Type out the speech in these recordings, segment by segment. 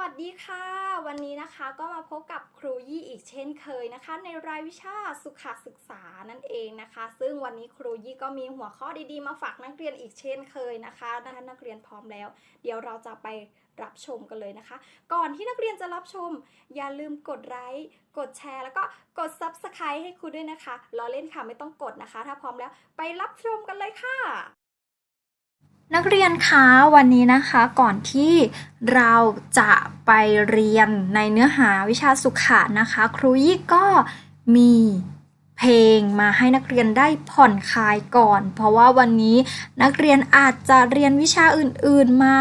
วัสดีค่ะ วันนี้นะคะก็มาพบกับครูยี่อีกเช่นเคยนะคะ ในรายวิชาสุขศึกษานั่นเองนะคะ ซึ่งวันนี้ครูยี่ก็มีหัวข้อดีๆ มาฝากนักเรียนอีกเช่นเคยนะคะถ้านักเรียนพร้อมแล้ว เดี๋ยวเราจะไปรับชมกันเลยนะคะ ก่อนที่นักเรียนจะรับชม อย่าลืมกดไลค์กดแชร์แล้วก็กด Subscribe ให้ครูด้วยนะคะล้อเล่นค่ะไม่ต้องกดนะคะ ถ้าพร้อมแล้วไปรับชมกันเลยค่ะ นักเรียนคะวันนี้นะคะก่อนที่เราจะไปเรียนในเนื้อหาวิชาสุขะนะคะ ครูยี่ก็มีเพลงมาให้นักเรียนได้ผ่อนคลายก่อน เพราะว่าวันนี้นักเรียนอาจจะเรียนวิชาอื่นๆมา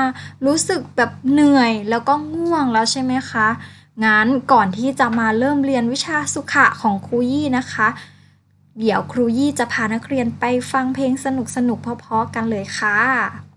รู้สึกแบบเหนื่อยแล้วก็ง่วงแล้วใช่ไหมคะงั้นก่อนที่จะมาเริ่มเรียนวิชาสุขะของครูยี่นะคะ เดี๋ยวครูยี่จะพานักเรียนไปฟังเพลงสนุกๆเพราะๆกันเลยค่ะ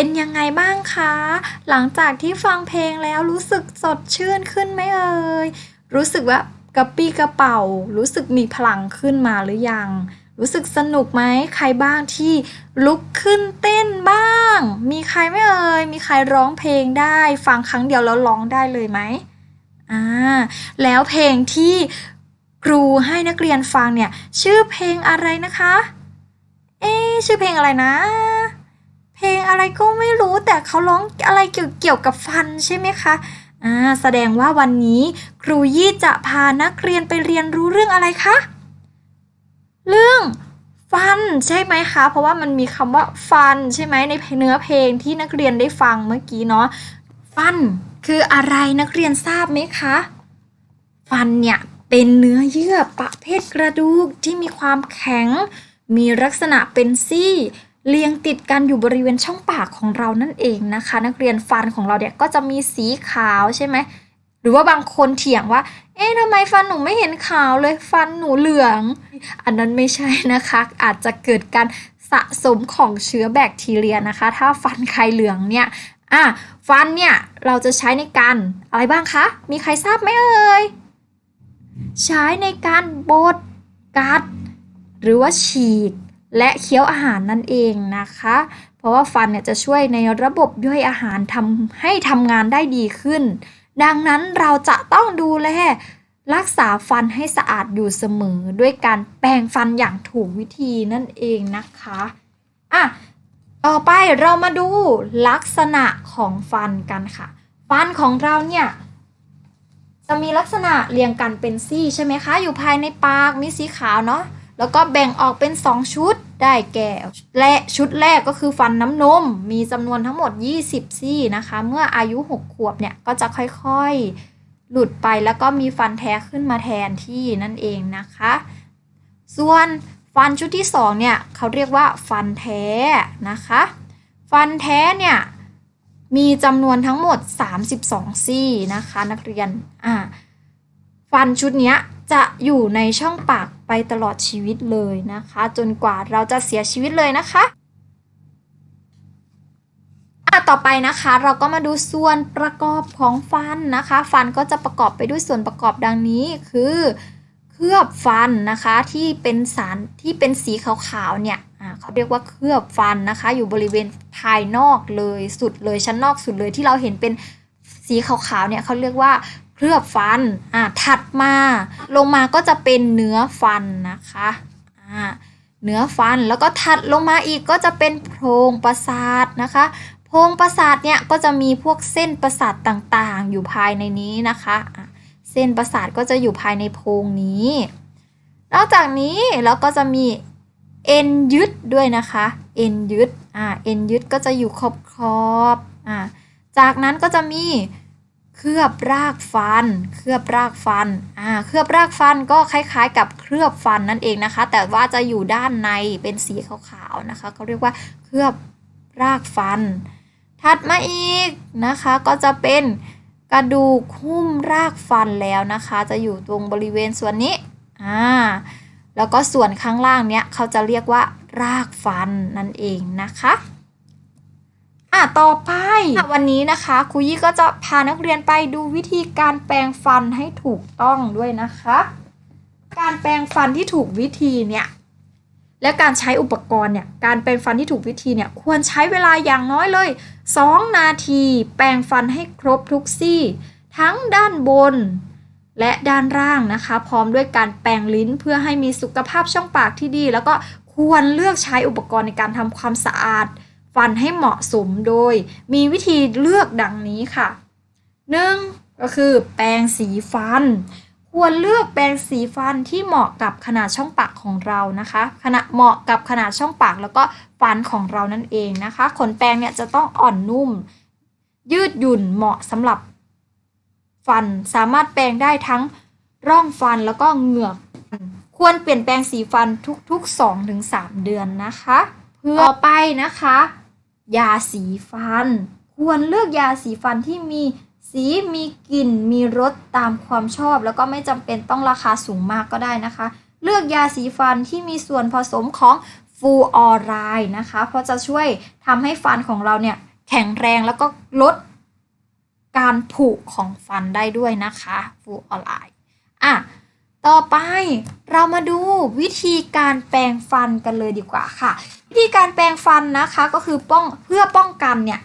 เป็นยังไงบ้างคะ หลังจากที่ฟังเพลงแล้วรู้สึกสดชื่นขึ้นไหมเอ่ย รู้สึกว่ากระปี้กระเป๋า รู้สึกมีพลังขึ้นมาหรือยัง รู้สึกสนุกไหมใครบ้างที่ลุกขึ้นเต้นบ้าง มีใครไหมเอ่ย มีใครร้องเพลงได้ ฟังครั้งเดียวแล้วร้องได้เลยไหมอ่า แล้วเพลงที่ครูให้นักเรียนฟังเนี่ย ชื่อเพลงอะไรนะคะ เอ๊ชื่อเพลงอะไรนะ เพลงอะไรก็ไม่รู้แต่เขาร้องอะไรเกี่ยวเกี่ยวกับฟันใช่ไหมคะอ่าแสดงว่าวันนี้ครูยี่จะพานักเรียนไปเรียนรู้เรื่องอะไรคะ เรื่องฟันใช่ไหมคะ เพราะว่ามันมีคำว่าฟันใช่ไหมในเนื้อเพลงที่นักเรียนได้ฟังเมื่อกี้เนาะฟันคืออะไรนักเรียนทราบไหมคะ ฟันเนี่ยเป็นเนื้อเยื่อประเภทกระดูกที่มีความแข็ง มีลักษณะเป็นซี่ เรียงติดกันอยู่บริเวณช่องปากของเรานั่นเองนะคะ นักเรียนฟันของเราเนี่ยก็จะมีสีขาวใช่ไหมหรือว่าบางคนเถียงว่า เอ๊ะทำไมฟันหนูไม่เห็นขาวเลยฟันหนูเหลือง อันนั้นไม่ใช่นะคะ อาจจะเกิดการสะสมของเชื้อแบคทีเรียนะคะ ถ้าฟันใครเหลืองเนี่ยอะฟันเนี่ยเราจะใช้ในการอะไรบ้างคะ มีใครทราบไหมเอ่ยใช้ในการบดกัด หรือว่าฉีก และเคี้ยวอาหารนั่นเองนะคะ เพราะว่าฟันเนี่ยจะช่วยในระบบย่อยอาหารทำให้ทำงานได้ดีขึ้น ดังนั้นเราจะต้องดูแลรักษาฟันให้สะอาดอยู่เสมอ ด้วยการแปรงฟันอย่างถูกวิธีนั่นเองนะคะอะต่อไปเรามาดูลักษณะของฟันกันค่ะ ฟันของเราเนี่ยจะมีลักษณะเรียงกันเป็นซี่ใช่ไหมคะ อยู่ภายในปากมีสีขาวเนาะ แล้วก็แบ่งออกเป็น 2 ชุดได้แก่และชุดแรกก็คือฟันน้ำนม มีจำนวนทั้งหมด 20 ซี่นะคะ เมื่ออายุ 6 ขวบเนี่ยก็จะค่อยๆ หลุดไปแล้วก็มีฟันแท้ขึ้นมาแทนที่นั่นเองนะคะ ส่วนฟันชุดที่ 2 เนี่ยเขาเรียกว่าฟันแท้นะคะ ฟันแท้เนี่ยมีจำนวนทั้งหมด 32 ซี่นะคะ นักเรียนอ่าฟันชุดเนี้ย จะอยู่ในช่องปากไปตลอดชีวิตเลยนะคะ จนกว่าเราจะเสียชีวิตเลยนะคะอะต่อไปนะคะเราก็มาดูส่วนประกอบของฟันนะคะ ฟันก็จะประกอบไปด้วยส่วนประกอบดังนี้คือเคลือบฟันนะคะที่เป็นสารที่เป็นสีขาวๆเนี่ยเขาเรียกว่าเคลือบฟันนะคะ อยู่บริเวณภายนอกเลยสุดเลยชั้นนอกสุดเลยที่เราเห็นเป็นสีขาวๆเนี่ยเขาเรียกว่า เคลือบฟันอ่าถัดมาลงมาก็จะเป็นเนื้อฟันนะคะอ่าเนื้อฟันแล้วก็ถัดลงมาอีกก็จะเป็นโพรงประสาทนะคะโพรงประสาทเนี่ยก็จะมีพวกเส้นประสาทต่างๆ อยู่ภายในนี้นะคะเส้นประสาทก็จะอยู่ภายในโพรงนี้ นอกจากนี้เราก็จะมีเอ็นยึดด้วยนะคะเอ็นยึดอ่าเอ็นยึดก็จะอยู่ขอบขอบๆอ่าจากนั้นก็จะมี เคลือบรากฟัน เคลือบรากฟันอ่าเคลือบรากฟันก็คล้ายๆ กับเคลือบฟันนั่นเองนะคะ แต่ว่าจะอยู่ด้านในเป็นสีขาวๆนะคะเขาเรียกว่าเคลือบรากฟัน ถัดมาอีกนะคะก็จะเป็นกระดูกหุ้มรากฟันแล้วนะคะ จะอยู่ตรงบริเวณส่วนนี้อ่าแล้วก็ส่วนข้างล่างเนี้ยเขาจะเรียกว่ารากฟันนั่นเองนะคะ อะต่อไปวันนี้นะคะครูยี่ก็จะพานักเรียนไปดูวิธีการแปรงฟันให้ถูกต้องด้วยนะคะ การแปรงฟันที่ถูกวิธีเนี่ยและการใช้อุปกรณ์เนี่ยการแปรงฟันที่ถูกวิธีเนี่ยควรใช้เวลาอย่างน้อยเลย 2 นาที แปรงฟันให้ครบทุกซี่ ทั้งด้านบน และด้านล่างนะคะ พร้อมด้วยการแปรงลิ้นเพื่อให้มีสุขภาพช่องปากที่ดี แล้วก็ควรเลือกใช้อุปกรณ์ในการทำความสะอาด ฟันให้เหมาะสมโดย มีวิธีเลือกดังนี้ค่ะ 1. ก็คือแปรงสีฟัน ควรเลือกแปรงสีฟันที่เหมาะกับขนาดช่องปากของเรานะคะขนาดเหมาะกับขนาดช่องปากแล้วก็ฟันของเรานั่นเองนะคะ ขนแปรงเนี่ยจะต้องอ่อนนุ่ม ยืดหยุ่นเหมาะสำหรับ ฟันสามารถแปรงได้ทั้งร่องฟันแล้วก็เหงือกควรเปลี่ยนแปลงสีฟันทุกๆ 2-3 เดือนนะคะ เพื่อไปนะคะ ยาสีฟัน ควรเลือกยาสีฟันที่มีสีมีกลิ่นมีรสตามความชอบ แล้วก็ไม่จำเป็นต้องราคาสูงมากก็ได้นะคะ เลือกยาสีฟันที่มีส่วนผสมของฟูออไรด์นะคะ เพราะจะช่วยทำให้ฟันของเราเนี่ยแข็งแรงแล้วก็ลดการผุของฟันได้ด้วยนะคะฟูออไรด์อะ ต่อไปเรามาดูวิธีการแปรงฟันกันเลยดีกว่าค่ะ วิธีการแปรงฟันนะคะก็คือป้องเพื่อป้องกันเนี่ย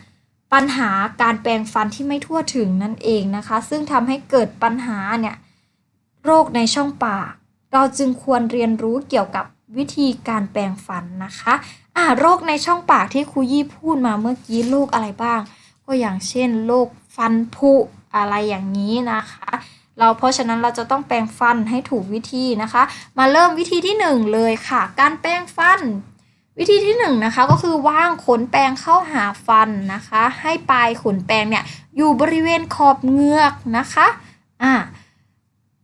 ปัญหาการแปรงฟันที่ไม่ทั่วถึงนั่นเองนะคะ ซึ่งทำให้เกิดปัญหาเนี่ยโรคในช่องปาก เราจึงควรเรียนรู้เกี่ยวกับวิธีการแปรงฟันนะคะอ่าโรคในช่องปากที่ครูยี่พูดมาเมื่อกี้โรคอะไรบ้าง ก็อย่างเช่นโรคฟันผุอะไรอย่างนี้นะคะ เราเพราะฉะนั้นเราจะต้องแปรงฟันให้ถูกวิธีนะคะ มาเริ่มวิธีที่หนึ่งเลยค่ะ การแปรงฟัน วิธีที่หนึ่งนะคะก็คือวางขนแปรงเข้าหาฟันนะคะ ให้ปลายขนแปรงเนี่ยอยู่บริเวณขอบเงือกนะคะอ่า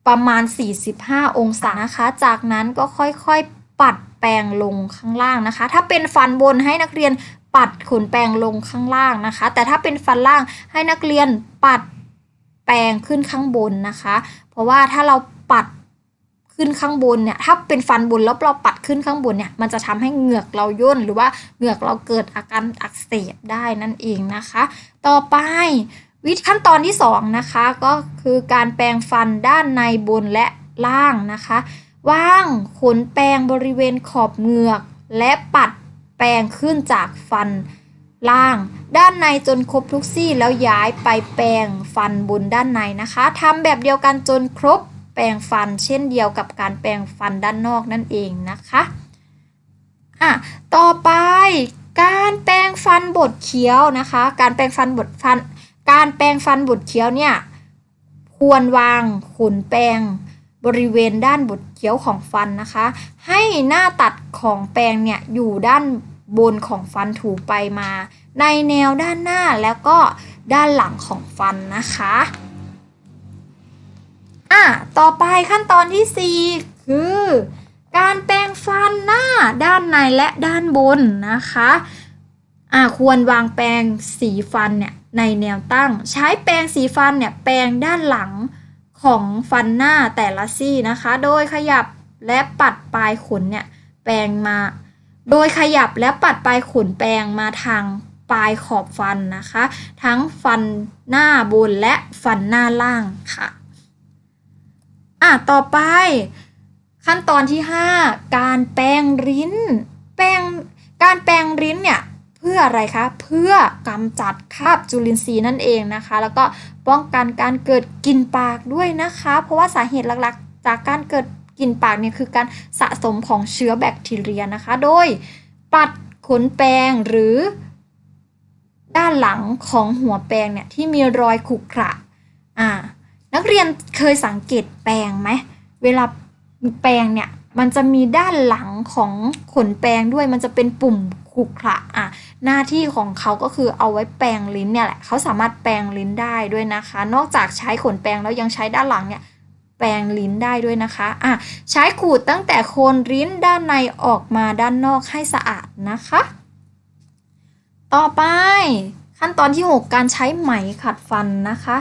ประมาณ 45 องศานะคะ จากนั้นก็ค่อยๆปัดแปรงลงข้างล่างนะคะ ถ้าเป็นฟันบนให้นักเรียนปัดขนแปรงลงข้างล่างนะคะ แต่ถ้าเป็นฟันล่างให้นักเรียนปัด แปรงขึ้นข้างบนนะคะ เพราะว่าถ้าเราปัดขึ้นข้างบนเนี่ยถ้าเป็นฟันบนแล้วเราปัดขึ้นข้างบนเนี่ยมันจะทำให้เหงือกเราย่นหรือว่าเหงือกเราเกิดอาการอักเสบได้นั่นเองนะคะ ต่อไปวิธีขั้นตอนที่สองนะคะก็คือการแปรงฟันด้านในบนและล่างนะคะว่างขนแปรงบริเวณขอบเหงือก และปัดแปรงขึ้นจากฟัน ล่าง ด้านในจนครบทุกซี่แล้วย้ายไปแปรงฟันบนด้านในนะคะทำแบบเดียวกันจนครบแปรงฟัน เช่นเดียวกับการแปรงฟันด้านนอกนั่นเองนะคะอะต่อไปการแปรงฟันบดเคี้ยวนะคะ การแปรงฟันบดฟัน การแปรงฟันบดเคี้ยวเนี่ยควรวางขนแปรงบริเวณด้านบดเคี้ยวของฟันนะคะ ให้หน้าตัดของแปรงเนี่ยอยู่ด้าน บนของฟันถูไปมา ในแนวด้านหน้าแล้วก็ด้านหลังของฟันนะคะอะต่อไปขั้นตอนที่ 4 คือ การแปรงฟันหน้าด้านในและด้านบนนะคะอะควรวางแปรงสีฟันเนี่ยในแนวตั้ง ใช้แปรงสีฟันเนี่ยแปรงด้านหลังของฟันหน้าแต่ละซี่นะคะ โดยขยับและปัดปลายขนเนี่ยแปรงมา โดยขยับและปัดปลายขนแปรงมาทางปลายขอบฟันนะคะ ทั้งฟันหน้าบนและฟันหน้าล่างค่ะอะต่อไป ขั้นตอนที่ 5 การแปรงริ้น แปรงการแปรงริ้นเนี่ยเพื่ออะไรคะ เพื่อกำจัดคราบจุลินทรีย์นั่นเองนะคะ แล้วก็ป้องกันการเกิดกินปากด้วยนะคะ เพราะว่าสาเหตุหลักๆ จากการเกิด กลิ่นปากเนี่ยคือการสะสมของเชื้อแบคทีเรียนะคะ โดยปัดขนแปรงหรือ ด้านหลังของหัวแปรงเนี่ยที่มีรอยขรุขระอ่านักเรียนเคยสังเกตแปรงไหมเวลาแปรงเนี่ยมันจะมีด้านหลังของขนแปรงด้วยมันจะเป็นปุ่มขรุขระอะหน้าที่ของเขาก็คือเอาไว้แปรงลิ้นเนี่ยแหละเขาสามารถแปรงลิ้นได้ด้วยนะคะ นอกจากใช้ขนแปรงแล้วยังใช้ด้านหลังเนี่ย แปรงลิ้นได้ด้วยนะคะอะใช้ขูดตั้งแต่โคนลิ้นด้านในออกมาด้านนอกให้สะอาดนะคะ ต่อไปขั้นตอนที่ 6 การใช้ไหมขัดฟันนะคะ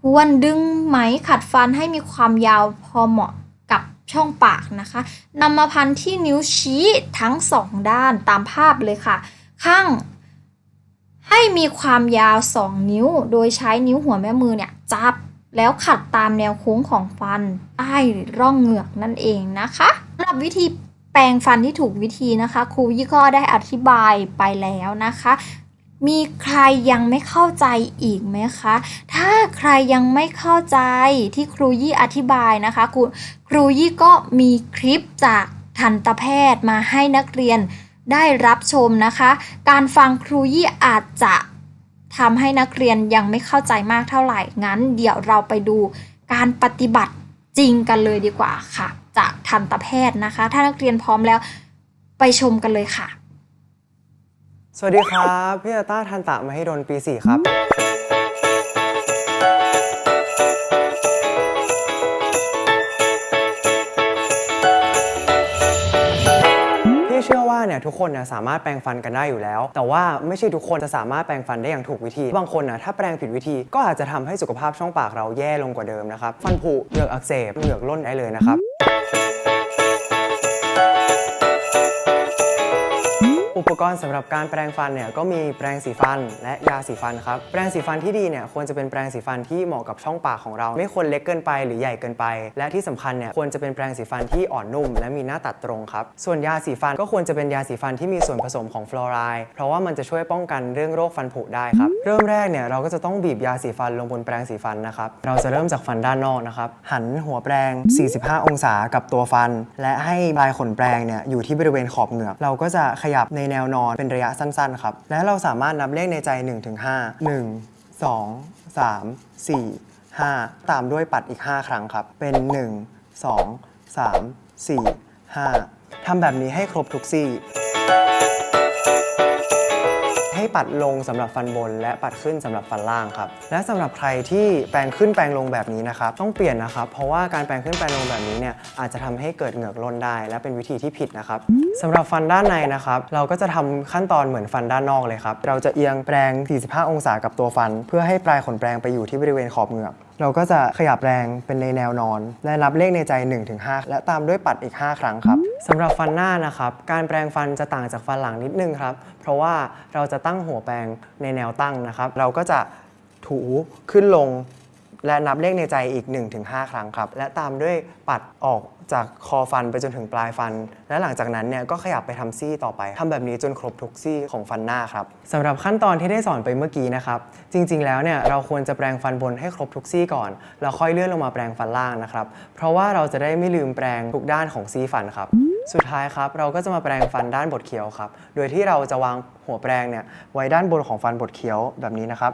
ควรดึงไหมขัดฟันให้มีความยาวพอเหมาะกับช่องปากนะคะนำมาพันที่นิ้วชี้ทั้งสองด้านตามภาพเลยค่ะ ข้างให้มีความยาว 2 นิ้ว โดยใช้นิ้วหัวแม่มือเนี่ยจับ แล้วขัดตามแนวโค้งของฟันใต้ร่องเหงือกนั่นเองนะคะสำหรับวิธีแปรงฟันที่ถูกวิธีนะคะ ครูยี่ก็ได้อธิบายไปแล้วนะคะ มีใครยังไม่เข้าใจอีกไหมคะ ถ้าใครยังไม่เข้าใจที่ครูยี่อธิบายนะคะ ครูครูยี่ก็มีคลิปจากทันตแพทย์มาให้นักเรียนได้รับชมนะคะ การฟังครูยี่อาจจะ ทำให้นักเรียนยังไม่เข้าใจมากเท่าไหร่ งั้นเดี๋ยวเราไปดูการปฏิบัติจริงกันเลยดีกว่าค่ะ จากทันตแพทย์นะคะ ถ้านักเรียนพร้อมแล้วไปชมกันเลยค่ะ สวัสดีครับ พี่ตาต้าทันตะมหิดลปี 4 ครับ เนี่ยทุกคนน่ยสามารถแปรงฟันกันได้อยู่แล้ว แต่ว่าไม่ใช่ทุกคนจะสามารถแปรงฟันได้อย่างถูกวิธี บางคนนะถ้าแปรงผิดวิธีก็อาจจะทำให้สุขภาพช่องปากเราแย่ลงกว่าเดิมนะครับ ฟันผุเหงือกอักเสบเหงือกล้นได้เลยนะครับ อุปกรณ์สำหรับการแปรงฟันเนี่ยก็มีแปรงสีฟันและยาสีฟันครับแปรงสีฟันที่ดีเนี่ยควรจะเป็นแปรงสีฟันที่เหมาะกับช่องปากของเรา ไม่ควรเล็กเกินไปหรือใหญ่เกินไป และที่สำคัญเนี่ยควรจะเป็นแปรงสีฟันที่อ่อนนุ่ม และมีหน้าตัดตรงครับส่วนยาสีฟันก็ควรจะเป็นยาสีฟันที่มีส่วนผสมของฟลูออไรด์เพราะว่ามันจะช่วยป้องกันเรื่องโรคฟันผุได้ครับเริ่มแรกเนี่ยเราก็จะต้องบีบยาสีฟันลงบนแปรงสีฟันนะครับเราจะเริ่มจากฟันด้านนอกนะครับหันหัวแปรง 45 องศากับตัวฟัน และให้ปลายขนแปรงเนี่ยอยู่ที่บริเวณขอบเหงือกเราก็จะขยับในแนวนอนเป็นระยะสั้นๆครับ และเราสามารถนับเลขในใจ 1-5 1 2 3 4 5 ตามด้วยปัดอีก 5 ครั้งครับ เป็น 1 2 3 4 5ทำแบบนี้ให้ครบทุกซี่ ปัดลงสำหรับฟันบน และปัดขึ้นสำหรับฟันล่างครับ และสำหรับใครที่แปรงขึ้นแปรงลงแบบนี้นะครับ ต้องเปลี่ยนนะครับ เพราะว่าการแปรงขึ้นแปรงลงแบบนี้เนี่ยอาจจะทำให้เกิดเหงือกล้นได้ และเป็นวิธีที่ผิดนะครับสำหรับฟันด้านในนะครับ เราก็จะทำขั้นตอนเหมือนฟันด้านนอกเลยครับ เราจะเอียงแปรง 45 องศากับตัวฟัน เพื่อให้ปลายขนแปรงไปอยู่ที่บริเวณขอบเหงือก เราก็จะขยับแรงเป็นในแนวนอน และนับเลขในใจ 1-5 และตามด้วยปัดอีก 5 ครั้งครับสำหรับฟันหน้านะครับ การแปรงฟันจะต่างจากฟันหลังนิดนึงครับ เพราะว่าเราจะตั้งหัวแปรงในแนวตั้งนะครับ เราก็จะถูขึ้นลง และนับเลขในใจอีก 1-5 ครั้งครับ และตามด้วยปัดออก จากคอฟันไปจนถึงปลายฟัน และหลังจากนั้นเนี่ยก็ขยับไปทำซี่ต่อไปทำแบบนี้จนครบทุกซี่ของฟันหน้าครับสำหรับขั้นตอนที่ได้สอนไปเมื่อกี้นะครับ จริง ๆ แล้วเนี่ยเราควรจะแปรงฟันบนให้ครบทุกซี่ก่อนแล้วค่อยเลื่อนลงมาแปรงฟันล่างนะครับ เพราะว่าเราจะได้ไม่ลืมแปรงทุกด้านของซี่ฟันครับ สุดท้ายครับเราก็จะมาแปรงฟันด้านบดเคี้ยวครับ โดยที่เราจะวางหัวแปรงเนี่ยไว้ด้านบนของฟันบดเคี้ยวแบบนี้นะครับ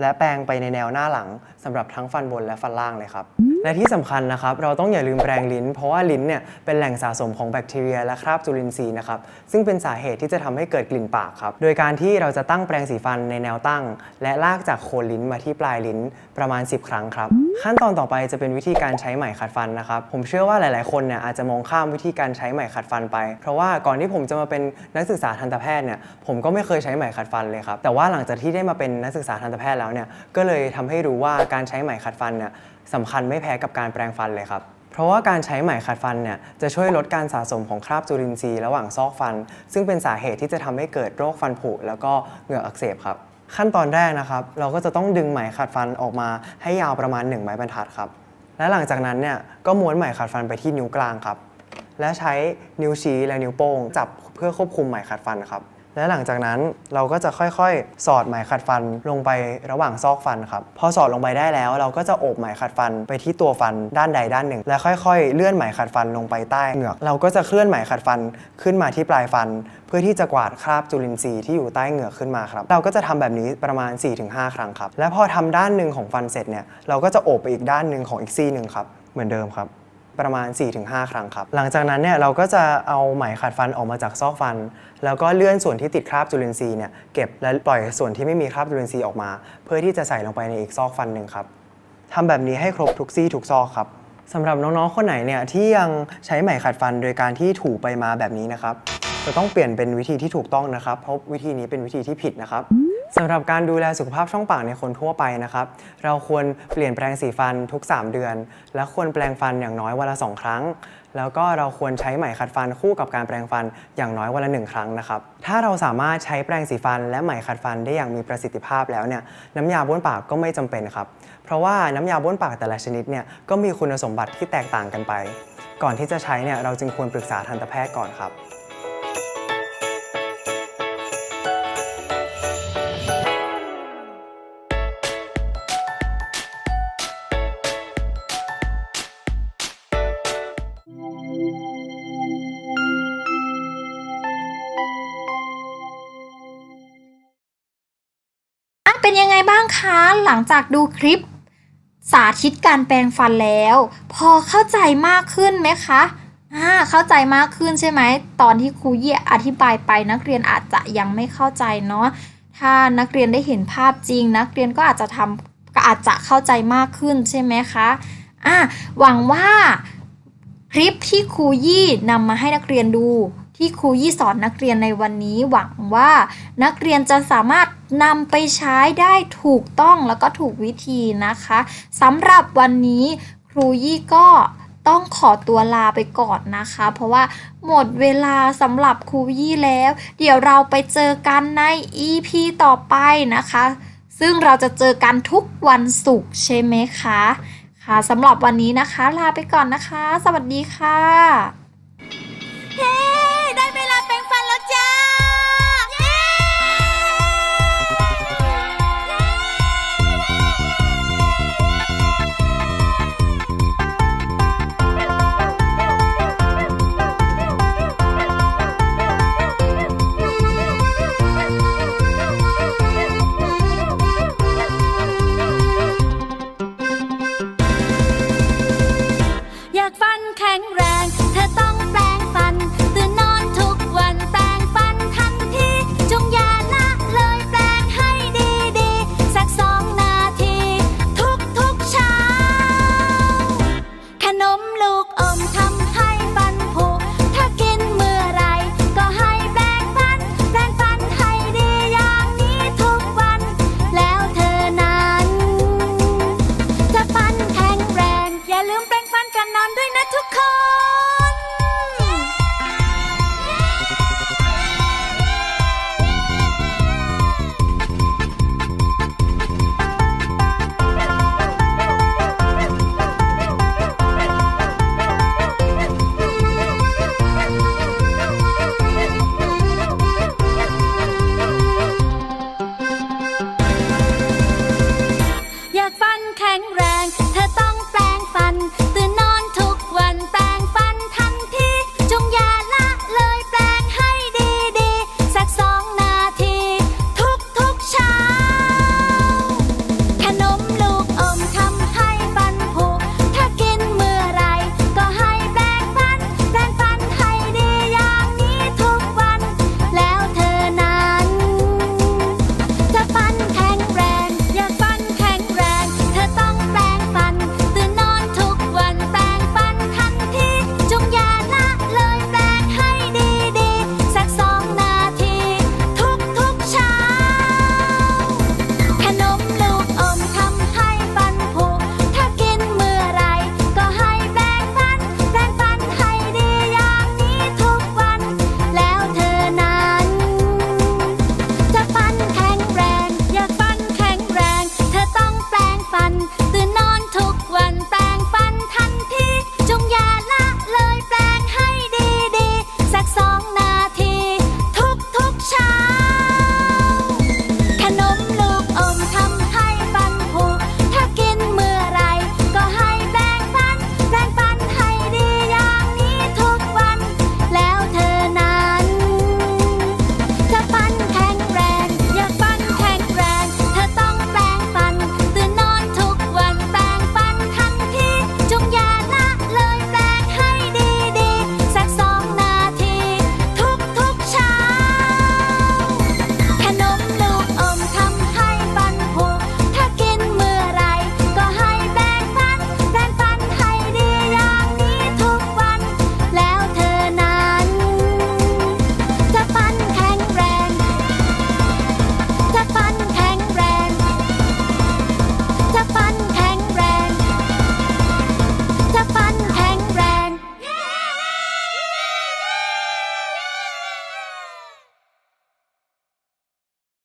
และแปรงไปในแนวหน้าหลังสำหรับทั้งฟันบนและฟันล่างเลยครับ และที่สำคัญนะครับ เราต้องอย่าลืมแปรงลิ้น เพราะว่าลิ้นเนี่ยเป็นแหล่งสะสมของแบคทีเรีย และคราบจุลินทรีย์นะครับ ซึ่งเป็นสาเหตุที่จะทำให้เกิดกลิ่นปากครับ โดยการที่เราจะตั้งแปรงสีฟันในแนวตั้ง และลากจากโคนลิ้นมาที่ปลายลิ้นประมาณ 10 ครั้งครับ ขั้นตอนต่อไปจะเป็นวิธีการใช้ไหมขัดฟันนะครับ ผมเชื่อว่าหลาย ๆ คนเนี่ยอาจจะมองข้ามวิธีการใช้ไหมขัดฟันไป เพราะว่าก่อนที่ผมจะมาเป็นนักศึกษาทันตแพทย์เนี่ย ผมก็ไม่เคยใช้ไหมขัดฟันเลยครับ แต่ว่าหลังจากที่ได้มาเป็นนักศึกษาทันตแพทย์แล้วเนี่ย ก็เลยทำให้รู้ว่าการใช้ไหมขัดฟันเนี่ย สำคัญไม่แพ้กับการแปรงฟันเลยครับ เพราะว่าการใช้ไหมขัดฟันเนี่ยจะช่วยลดการสะสมของคราบจุลินทรีย์ระหว่างซอกฟัน ซึ่งเป็นสาเหตุที่จะทำให้เกิดโรคฟันผุแล้วก็เหงือกอักเสบครับ ขั้นตอนแรกนะครับ เราก็จะต้องดึงไหมขัดฟันออกมาให้ยาวประมาณ 1 ไม้บรรทัดครับ และหลังจากนั้นเนี่ยก็ม้วนไหมขัดฟันไปที่นิ้วกลางครับ และใช้นิ้วชี้และนิ้วโป้งจับเพื่อควบคุมไหมขัดฟันครับ และหลังจากนั้นเราก็จะค่อยๆ สอดไหมขัดฟันลงไประหว่างซอกฟันครับพอสอดลงไปได้แล้วเราก็จะโอบไหมขัดฟันไปที่ตัวฟันด้านใดด้านหนึ่ง และค่อยๆ เลื่อนไหมขัดฟันลงไปใต้เหงือก เราก็จะเคลื่อนไหมขัดฟันขึ้นมาที่ปลายฟัน เพื่อที่จะกวาดคราบจุลินทรีย์ที่อยู่ใต้เหงือกขึ้นมาครับเราก็จะทำแบบนี้ประมาณ 4-5 ครั้งครับและพอทำด้านหนึ่งของฟันเสร็จเนี่ยเราก็จะโอบไปอีกด้านหนึ่งของอีกซี่หนึ่งครับเหมือนเดิมครับ ประมาณ 4-5 ครั้งครับ หลังจากนั้นเนี่ยเราก็จะเอาไหมขัดฟันออกมาจากซอกฟัน แล้วก็เลื่อนส่วนที่ติดคราบจุลินทรีย์เนี่ยเก็บและปล่อยส่วนที่ไม่มีคราบจุลินทรีย์ออกมา เพื่อที่จะใส่ลงไปในอีกซอกฟันหนึ่งครับทำแบบนี้ให้ครบทุกซี่ทุกซอกครับสำหรับน้องๆ คนไหนเนี่ยที่ยังใช้ไหมขัดฟันโดยการที่ถูไปมาแบบนี้นะครับจะต้องเปลี่ยนเป็นวิธีที่ถูกต้องนะครับ เพราะวิธีนี้เป็นวิธีที่ผิดนะครับ สำหรับการดูแลสุขภาพช่องปากในคนทั่วไปนะครับ เราควรเปลี่ยนแปรงสีฟันทุก 3 เดือน และควรแปรงฟันอย่างน้อยวันละ 2 ครั้ง แล้วก็เราควรใช้ไหมขัดฟันคู่กับการแปรงฟันอย่างน้อยวันละหนึ่งครั้งนะครับ ถ้าเราสามารถใช้แปรงสีฟันและไหมขัดฟันได้อย่างมีประสิทธิภาพแล้วเนี่ยน้ำยาบ้วนปากก็ไม่จำเป็นครับ เพราะว่าน้ำยาบ้วนปากแต่ละชนิดเนี่ยก็มีคุณสมบัติที่แตกต่างกันไป ก่อนที่จะใช้เนี่ยเราจึงควรปรึกษาทันตแพทย์ก่อนครับ คะหลังจากดูคลิป สาธิตการแปรงฟันแล้ว พอเข้าใจมากขึ้นไหมคะอ่าเข้าใจมากขึ้นใช่ไหม ตอนที่ครูเยี่ยอธิบายไปนักเรียนอาจจะยังไม่เข้าใจเนาะถ้านักเรียนได้เห็นภาพจริง นักเรียนก็อาจจะทำก็อาจจะเข้าใจมากขึ้นใช่ไหมคะอะหวังว่าคลิปที่ครูยี่นำมาให้นักเรียนดู ที่ครูยี่สอนนักเรียนในวันนี้ หวังว่านักเรียนจะสามารถ นำไปใช้ได้ถูกต้องแล้วก็ถูกวิธีนะคะสำหรับวันนี้ครูยี่ก็ต้องขอตัวลาไปก่อนนะคะ เพราะว่าหมดเวลาสำหรับครูยี่แล้ว เดี๋ยวเราไปเจอกันใน EP ต่อไปนะคะ ซึ่งเราจะเจอกันทุกวันศุกร์ใช่ไหมคะ ค่ะสำหรับวันนี้นะคะ ลาไปก่อนนะคะ สวัสดีค่ะ แข็งแรง เธอต้องแปลงฟัน